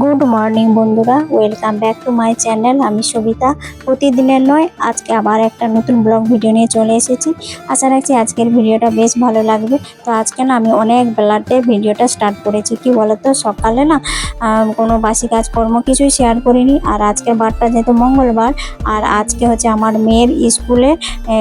Good morning বন্ধুরা, welcome back to my channel. আমি সবিতা, প্রতিদিনের নয়, আজকে আবার একটা নতুন ব্লগ ভিডিও নিয়ে চলে এসেছি। আশা রাখছি আজকের ভিডিওটা বেশ ভালো লাগবে। তো আজকে না, আমি অনেক বেলাতে ভিডিওটা স্টার্ট করেছি। কি বলতো, সকালে না কোনো বাসি কাজকর্ম কিছুই শেয়ার করিনি। আর আজকের বারটা যেহেতু মঙ্গলবার, আর আজকে হচ্ছে আমার মেয়ের স্কুলে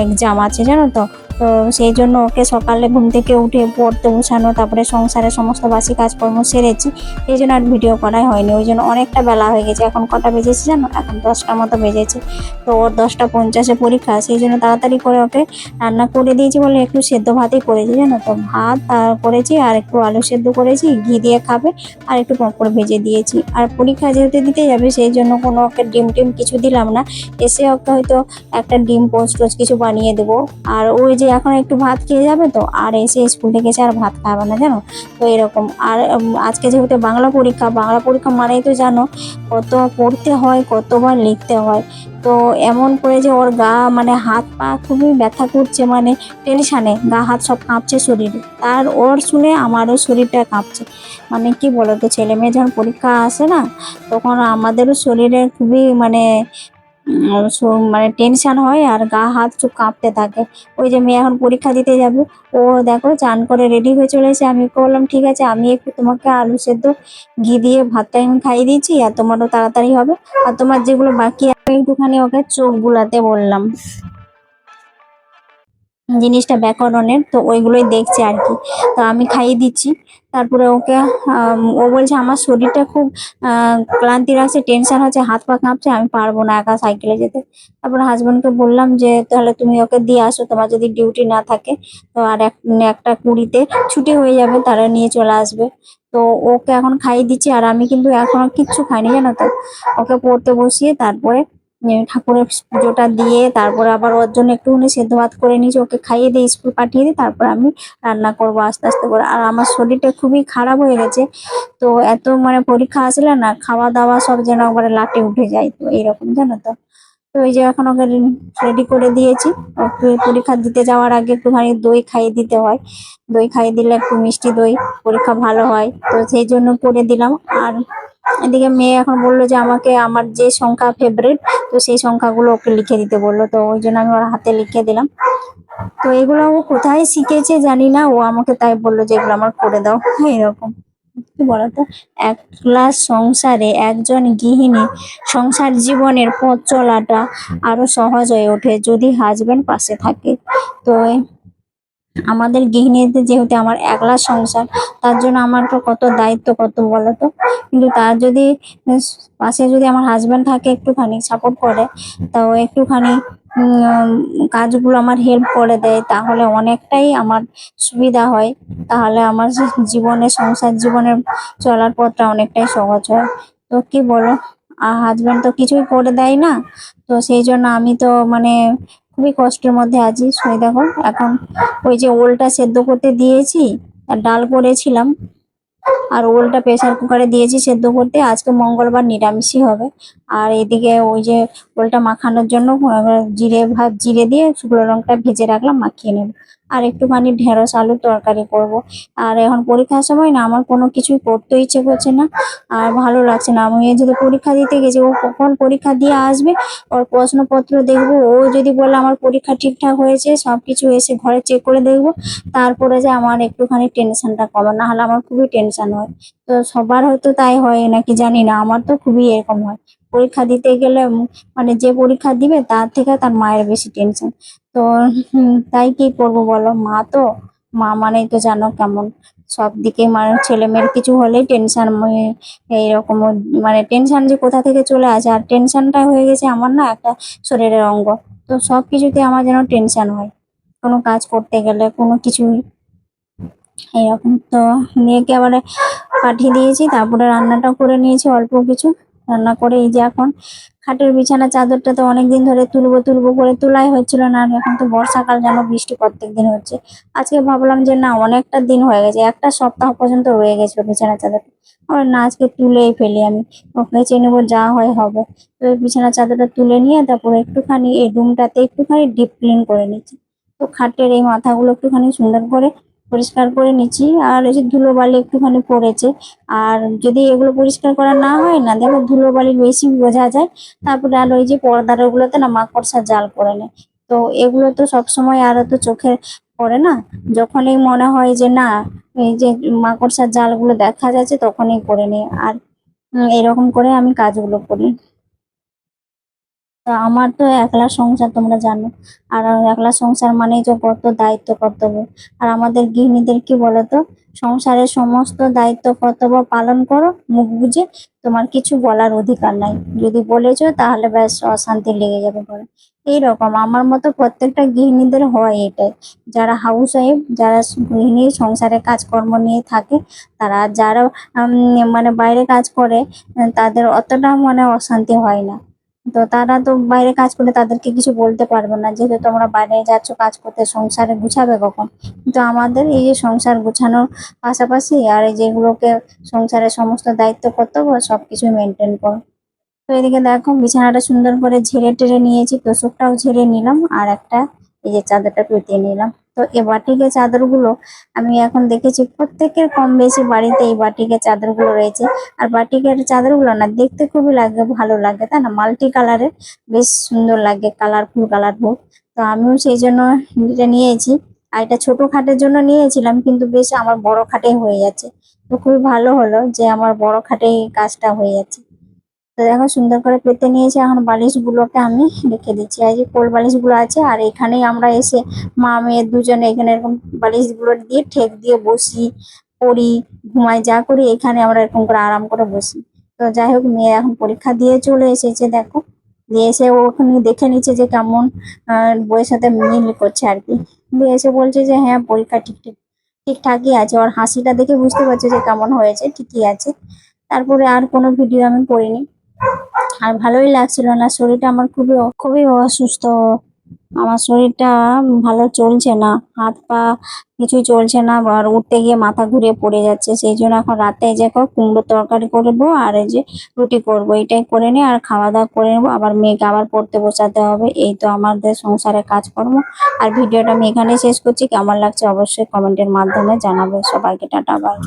এক্সাম আছে, জানো তো? তো সেই জন্য ওকে সকালে ঘুম থেকে উঠে পড়তে বসানো, তারপরে সংসারের সমস্ত বাসি কাজকর্ম সেরেছি। এই জন্য আর ভিডিও করাই হয়নি। ওই জন্য অনেকটা বেলা হয়ে গেছে। এখন কটা বেজেছে জানো? এখন দশটার মতো বেজেছে। তো ওর দশটা পঞ্চাশে পরীক্ষা। সেই জন্য তাড়াতাড়ি করে ওকে রান্না করে দিয়েছি বলে একটু সেদ্ধ ভাতই করেছি জানো? তো ভাত করেছি আর একটু আলু সেদ্ধ করেছি, ঘি দিয়ে খাবে আর একটু পাঁপড় ভেজে দিয়েছি। আর পরীক্ষা যেহেতু দিতে যাবে, সেই জন্য কোনো ওকে ডিম টিম কিছু দিলাম না। এসে ওকে হয়তো একটা ডিম পোস্ট টোস্ট কিছু বানিয়ে দেবো। আর ওই যে এখন একটু ভাত খেয়ে যাবে তো, আর এসে স্কুল থেকে এসে আর ভাত খাবে না, জানো? তো এরকম। আর আজকে যেহেতু বাংলা পরীক্ষা বাংলা পরীক্ষা মানেই তো জানো, কত পড়তে হয়, কতবার লিখতে হয়। তো এমন করে যে ওর গা মানে হাত পা খুবই ব্যথা করছে মানে টেনশানে গা, হাত সব কাঁপছে শরীরে। আর ওর শুনে আমারও শরীরটা কাঁপছে। মানে কি বলো তো ছেলে মেয়ে যখন পরীক্ষা আসে না, তখন আমাদেরও শরীরে খুবই মানে মানে টেনশন হয় আর গা হাত চুপ কাঁপতে থাকে। ওই যে মেয়ে এখন পরীক্ষা দিতে যাব, ও দেখো চান করে রেডি হয়ে চলে এসে আমি বললাম, ঠিক আছে, আমি একটু তোমাকে আলু সেদ্ধ ঘি দিয়ে ভাতটা আমি খাইয়ে দিয়েছি আর তোমারও তাড়াতাড়ি হবে। আর তোমার যেগুলো বাকি একটুখানি ওকে চোখ বুলাতে বললাম। জিনিসটা ব্যাকরণের, তো ওইগুলোই দেখছে আর কি। তো আমি খাইয়ে দিচ্ছি। তারপরে ওকে ও বলছে আমার শরীরটা খুব ক্লান্তি রাখছে টেনশন হচ্ছে, হাত পা কাঁপছে, আমি পারব না একা সাইকেলে যেতে। তারপর হাজবেন্ডকে বললাম যে, তাহলে তুমি ওকে দিয়ে আসো, তোমার যদি ডিউটি না থাকে, তো আর এক- একটা কুড়িতে ছুটি হয়ে যাবে, তারা নিয়ে চলে আসবে। তো ওকে এখন খাইয়ে দিচ্ছি, আর আমি কিন্তু এখনও কিচ্ছু খাইনি, জানো তো? ওকে পড়তে বসিয়ে তারপরে ঠাকুরের পুজোটা দিয়ে, তারপরে আবার ওর জন্য একটুখানি সেদ্ধ ভাত করে নিয়েছি ওকে খাইয়ে দিয়ে স্কুল পাঠিয়ে দিই তারপর আমি রান্না করব আস্তে আস্তে করে। আর আমার শরীরটা খুবই খারাপ হয়ে গেছে, তো এত মানে পরীক্ষা আসলে না খাওয়া দাওয়া সব যেন একবারে লাটে উঠে যায়, তো এইরকম জানো তো। তো এই যে এখন ওকে রেডি করে দিয়েছি, ওকে পরীক্ষা দিতে যাওয়ার আগে একটুখানি দই খাইয়ে দিতে হয়। দই খাইয়ে দিলে একটু মিষ্টি দই, পরীক্ষা ভালো হয়, তো সেই জন্য করে দিলাম। আর এদিকে মেয়ে এখন বলল যে আমাকে, আমার যে সংখ্যা ফেভারিট তো সেই সংখ্যাগুলো ওকে লিখে দিতে বলল, তো ওই জন্য আমি ওর হাতে লিখে দিলাম। তো এগুলো ও কোথায় শিখেছে জানি না, ও আমাকে তাই বলল যে এগুলো আমার করে দাও, এরকম। কি বলতো? ক্লাস সংসারে একজন গৃহিণী, সংসার জীবনের পথ চলাটা আরও সহজ হয়ে ওঠে যদি হাজবেন্ড পাশে থাকে। তো আমাদের গৃহিণীদের যেহেতু আমার একলা সংসার, তার জন্য আমার তো কত দায়িত্ব, কত বলতো কিন্তু তার যদি পাশে যদি আমার হাজব্যান্ড থাকে, একটুখানি সাপোর্ট করে, তো একটুখানি কাজগুলো আমার হেল্প করে দেয়, তাহলে অনেকটাই আমার সুবিধা হয়। তাহলে আমার জীবনে, সংসার জীবনের চলার পথটা অনেকটাই সহজ হয়। তো কি বলো? আর হাজবেন্ড তো কিছুই করে দেয় না, তো সেই জন্য আমি তো মানে খুবই কষ্টের মধ্যে আছি। শুনে দেখো, এখন ওই যে ওলটা সেদ্ধ করতে দিয়েছি, আর ডাল করেছিলাম। আর ওলটা প্রেসার কুকারে দিয়েছি সেদ্ধ করতে। আজকে মঙ্গলবার নিরামিষই হবে। আর এদিকে ওই যে ওলটা মাখানোর জন্য জিরে ভাত, জিরে দিয়ে শুকনো রঙটা ভেজে রাখলাম, মাখিয়ে নেব। আর একটুখানি ঢেঁড়স, আলুর তরকারি করব। আর এখন পরীক্ষার সময় না, আমার কোনো কিছুই করতে ইচ্ছে করছে না। আর ভালো লাগছে না, আমি যদি পরীক্ষা দিতে গেছি, ও কখন পরীক্ষা দিয়ে আসবে? ওর প্রশ্নপত্র দেখব, ও যদি বলে আমার পরীক্ষা ঠিকঠাক হয়েছে, সবকিছু এসে ঘরে চেক করে দেখব। তারপরে যে আমার একটুখানি টেনশনটা কমে না হলে আমার খুবই টেনশন হয়। তো সবার হয়তো তাই হয় নাকি জানি না, আমার তো খুবই এরকম হয়। পরীক্ষা দিতে গেলে মানে যে পরীক্ষা দিবে তার থেকে তার মায়ের বেশি টেনশন তো তাই কি করব বলো? মা তো, মা মানেই তো জানো কেমন। সব দিকে মানে ছেলে মেয়ের কিছু হলেই টেনশন এইরকম মানে টেনশন যে কোথা থেকে চলে আসে। আর টেনশনটা হয়ে গেছে আমার না একটা শরীরের অঙ্গ। তো সব কিছুতে আমার যেন টেনশন হয়। কোনো কাজ করতে গেলে, কোনো কিছুই এরকম তো মেয়েকে আবার পাঠিয়ে দিয়েছি, তারপরে রান্নাটাও করে নিয়েছি অল্প কিছু। রান্না করে। এই যে এখন খাটের বিছানা, চাদরটা তো অনেকদিন ধরে তুলবো তুলবো করে তোলাই হচ্ছিল না, আর এখন তো বর্ষাকাল যেন বৃষ্টি প্রত্যেক দিন হচ্ছে। আজকে ভাবলাম যে না, অনেকটা দিন হয়ে গেছে, একটা সপ্তাহ পর্যন্ত রয়ে গেছে বিছানা, চাদরটা। আর না, আজকে তুলেই ফেলি আমি। চেয়ে নেব যা হয় হবে। তো বিছানা, চাদরটা তুলে নিয়ে তারপরে একটুখানি এই রুমটাতে একটুখানি ডিপ ক্লিন করে নিচ্ছি। তো খাটের এই মাথাগুলো একটুখানি সুন্দর করে পরিষ্কার করে নিচ্ছি। আর এই যে ধুলোবালি একটুখানি পড়েছে। আর যদি এগুলো পরিষ্কার করা না হয় না, দেখো ধুলোবালি বেশি বোঝা যায়। তারপরে আর ওই যে পর্দার ওগুলোতে না মাকড়সা জাল করে নেয়। তো এগুলো তো সবসময় আরও তো চোখে পড়ে না। যখনই মনে হয় যে না, এই যে মাকড়সার জালগুলো দেখা যাচ্ছে তখনই করে নিই। আর এরকম করে আমি কাজগুলো করি। তা আমার তো একলা সংসার তোমরা জানো। আর একলা সংসার মানেই তো কত দায়িত্ব কর্তব্য। আর আমাদের গৃহিণীদের কি বলতো? সংসারের সমস্ত দায়িত্ব কর্তব্য পালন করো, মুখ বুঝে তোমার কিছু বলার অধিকার নাই। যদি বলেছ তাহলে ব্যাস অশান্তি লেগে যাবে ঘরে এইরকম আমার মতো প্রত্যেকটা গৃহিণীদের হয় এটাই। যারা হাউস ওয়াইফ যারা গৃহিণী, সংসারে কাজকর্ম নিয়ে থাকে, তারা যারা মানে বাইরে কাজ করে, তাদের অতটা মানে অশান্তি হয় না। তো তারা তো বাইরে কাজ করলে তাদেরকে কিছু বলতে পারবে না, যেহেতু তোমরা বাইরে যাচ্ছ কাজ করতে, সংসারে গুছাবে কখন? কিন্তু আমাদের এই যে সংসার গুছানোর পাশাপাশি আর এই যেগুলোকে সংসারের সমস্ত দায়িত্ব, কর্তব্য, সবকিছু মেনটেন করো। তো এদিকে দেখো, বিছানাটা সুন্দর করে ঝেড়ে টেরে নিয়েছি তোষকটাও ঝেড়ে নিলাম, আর একটা এই যে চাদরটা পেতিয়ে নিলাম। তো এই বাটিকে চাদরগুলো আমি এখন দেখেছি প্রত্যেকের কম বেশি বাড়িতে এই বাটিকে চাদরগুলো রয়েছে। আর বাটিকের চাদরগুলো না দেখতে খুবই লাগে, ভালো লাগে, তাই না? মাল্টি কালারের বেশ সুন্দর লাগে, কালারফুল কালারফুল। তো আমিও সেই জন্য এটা নিয়েছি। আর এটা ছোট খাটের জন্য নিয়েছিলাম, কিন্তু বেশ আমার বড় খাটে হয়ে যাচ্ছে। তো খুবই ভালো হলো যে আমার বড় খাটে কাজটা হয়ে যাচ্ছে। তো দেখো সুন্দর করে পেতে নিয়েছি। এখন বালিশ গুলোকে আমি রেখে দিচ্ছি। এই যে কোল বালিশগুলো আছে, আর এখানেই আমরা এসে মা মেয়ের দুজনে এখানে এরকম বালিশগুলো দিয়ে ঠেক দিয়ে বসি, পড়ি, ঘুমাই, যা করি, এখানে আমরা এরকম করে আরাম করে বসি। তো যাই হোক, মেয়ে এখন পরীক্ষা দিয়ে চলে এসেছে, দেখো। দিয়ে এসে ওখানে দেখে নিচ্ছে যে কেমন বইয়ের সাথে মিল করছে আর কি। দিয়ে এসে বলছে যে হ্যাঁ পরীক্ষা ঠিক ঠিক, ঠিকঠাকই আছে। ওর হাসিটা দেখে বুঝতে পারছে যে কেমন হয়েছে, ঠিকই আছে। তারপরে আর কোনো ভিডিও আমি করিনি। আর ভালোই লাগছিল না, শরীরটা আমার খুবই খুবই অসুস্থ। আমার শরীরটা ভালো চলছে না, হাত পা কিছুই চলছে না, আর উঠতে গিয়ে মাথা ঘুরে পড়ে যাচ্ছে। সেই জন্য এখন রাতে যে কুমড়ো তরকারি করব আর এই যে রুটি করব, এটাই করে নিই আর খাওয়া দাওয়া করে নেব। আবার মেয়েকে আবার পড়তে বসাতে হবে, এই তো আমাদের সংসারে কাজকর্ম। আর ভিডিওটা আমি এখানে শেষ করছি, কেমন লাগছে অবশ্যই কমেন্টের মাধ্যমে জানাবে। সবাইকে টাটা বাই